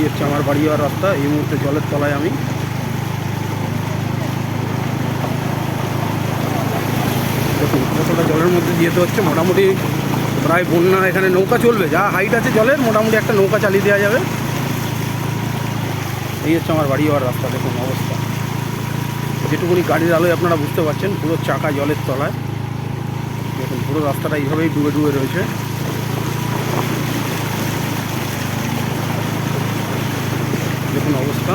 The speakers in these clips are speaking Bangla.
এই হচ্ছে আমার বাড়ি যাওয়ার রাস্তা। এই মুহূর্তে জলের তলায় আমি। দেখুন, কতটা জলের মধ্যে যেতে হচ্ছে মোটামুটি প্রায় বন্যা, এখানে নৌকা চলবে। যা হাইট আছে জলের, মোটামুটি একটা নৌকা চালিয়ে দেওয়া যাবে। এই হচ্ছে আমার বাড়ি যাওয়ার রাস্তা, দেখুন অবস্থা। যেটুকুনি গাড়ির আলোয় আপনারা বুঝতে পারছেন, পুরো চাকা জলের তলায়। দেখুন, পুরো রাস্তাটা এইভাবেই ডুবে ডুবে রয়েছে। দেখুন অবস্থা।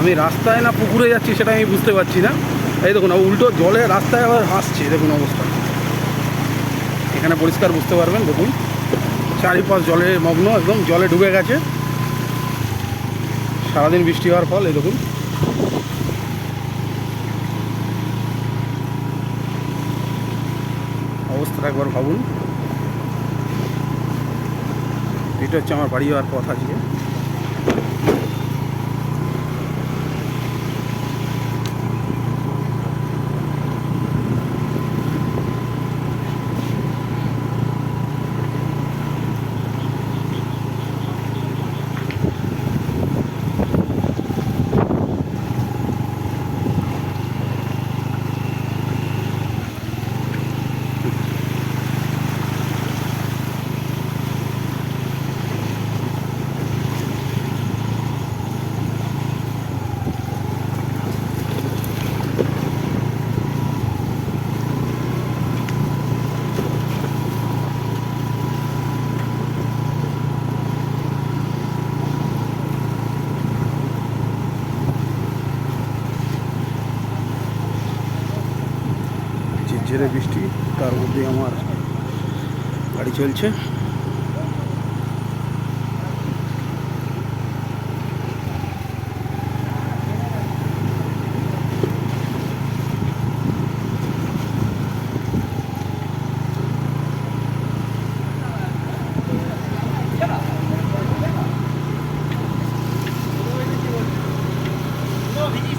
আমি রাস্তায় না পুকুরে যাচ্ছি সেটা আমি বুঝতে পারছি না। এই দেখুন উল্টো জলে রাস্তায় আবার হাসছে, দেখুন অবস্থা। এখানে পরিষ্কার বুঝতে পারবেন, দেখুন। চারিপাশ জলে মগ্ন, একদম জলে ডুবে গেছে। সারাদিন বৃষ্টি হওয়ার ফল, এই দেখুন। অবস্থাটা একবার ভাবুন। এটা হচ্ছে আমার বাড়ি যাওয়ার পথ আজকে। ঝেড়ে বৃষ্টি তার মধ্যে আমার গাড়ি চলছে। Oh,